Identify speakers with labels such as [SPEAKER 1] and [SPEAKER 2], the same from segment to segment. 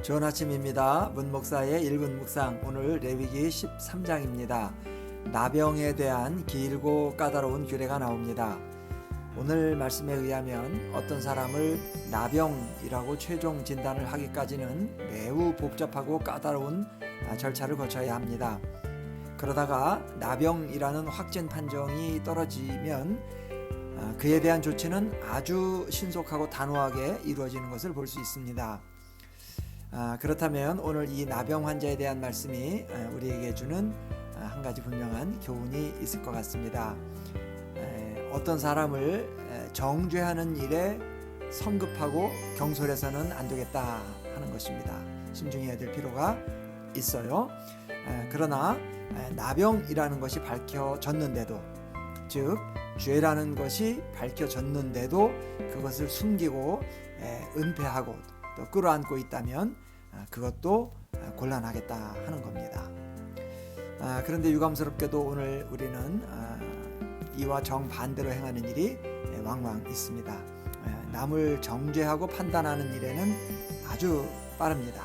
[SPEAKER 1] 좋은 아침입니다. 문목사의 1분 묵상 오늘 레위기 13장입니다. 나병에 대한 길고 까다로운 규례가 나옵니다. 오늘 말씀에 의하면 어떤 사람을 나병이라고 최종 진단을 하기까지는 매우 복잡하고 까다로운 아, 절차를 거쳐야 합니다. 그러다가 나병이라는 확진 판정이 떨어지면 아, 그에 대한 조치는 아주 신속하고 단호하게 이루어지는 것을 볼 수 있습니다. 아, 그렇다면 오늘 이 나병 환자에 대한 말씀이 아, 우리에게 주는 아, 한 가지 분명한 교훈이 있을 것 같습니다. 에, 어떤 사람을 에, 정죄하는 일에 성급하고 경솔해서는 안 되겠다 하는 것입니다. 신중해야 될 필요가 있어요. 에, 그러나 에, 나병이라는 것이 밝혀졌는데도 즉 죄라는 것이 밝혀졌는데도 그것을 숨기고 에, 은폐하고 또 끌어안고 있다면 아, 그것도 아, 곤란하겠다 하는 겁니다. 아, 그런데 유감스럽게도 오늘 우리는 아, 이와 정반대로 행하는 일이 에, 왕왕 있습니다. 에, 남을 정죄하고 판단하는 일에는 아주 빠릅니다.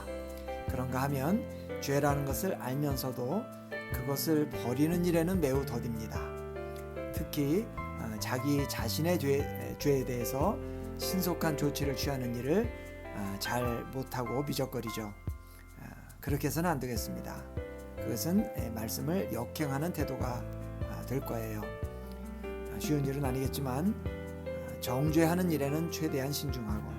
[SPEAKER 1] 그런가 하면 죄라는 것을 알면서도 그것을 버리는 일에는 매우 더딥니다. 특히 아, 자기 자신의 죄, 죄에 대해서 신속한 조치를 취하는 일을 아, 잘 못하고 미적거리죠. 아, 그렇게 해서는 안 되겠습니다. 그것은 에, 말씀을 역행하는 태도가 아, 될 거예요. 아, 쉬운 일은 아니겠지만 아, 정죄하는 일에는 최대한 신중하고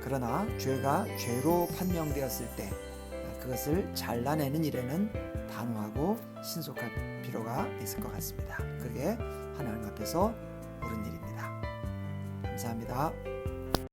[SPEAKER 1] 그러나 죄가 죄로 판명되었을 때 아, 그것을 잘라내는 일에는 단호하고 신속할 필요가 있을 것 같습니다. 그게 하나님 앞에서 옳은 일입니다. 감사합니다.